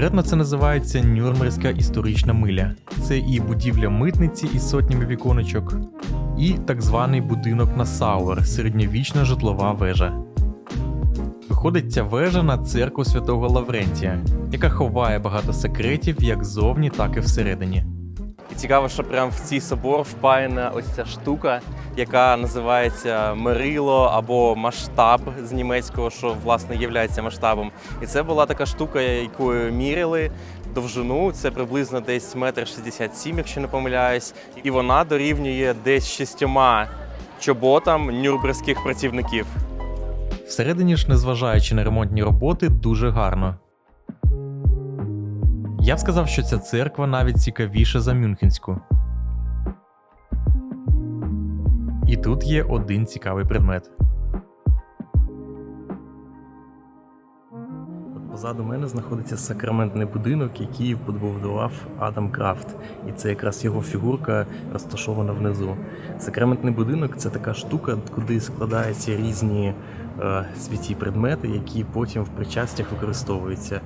Конкретно це називається Нюрнберзька історична миля. Це і будівля митниці із сотнями віконечок, і так званий будинок Насауер, середньовічна житлова вежа. Виходить ця вежа на церкву святого Лаврентія, яка ховає багато секретів як ззовні, так і всередині. І цікаво, що прямо в цей собор впаяна ось ця штука, яка називається мерило або масштаб з німецького, що власне є масштабом. І це була така штука, якою міряли довжину. Це приблизно десь метр шістдесят сім, якщо не помиляюсь. І вона дорівнює десь шістьома чоботам нюрнберзьких працівників. Всередині ж, незважаючи на ремонтні роботи, дуже гарно. Я б сказав, що ця церква навіть цікавіша за Мюнхенську. Тут є один цікавий предмет. Позаду мене знаходиться сакраментний будинок, який побудував Адам Крафт. І це якраз його фігурка розташована внизу. Сакраментний будинок це така штука, куди складаються різні е, святі предмети, які потім в причастях використовуються.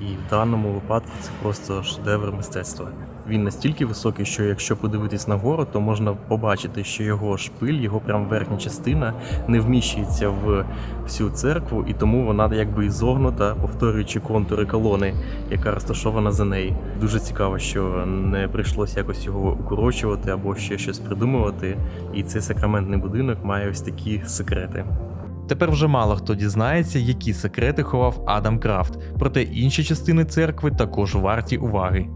І в даному випадку це просто шедевр мистецтва. Він настільки високий, що якщо подивитись нагору, то можна побачити, що його шпиль, його прям верхня частина не вміщується в всю церкву, і тому вона якби і зогнута, повторюючи контури колони, яка розташована за нею. Дуже цікаво, що не прийшлося якось його укорочувати або ще щось придумувати. І цей сакраментний будинок має ось такі секрети. Тепер вже мало хто дізнається, які секрети ховав Адам Крафт, проте інші частини церкви також варті уваги.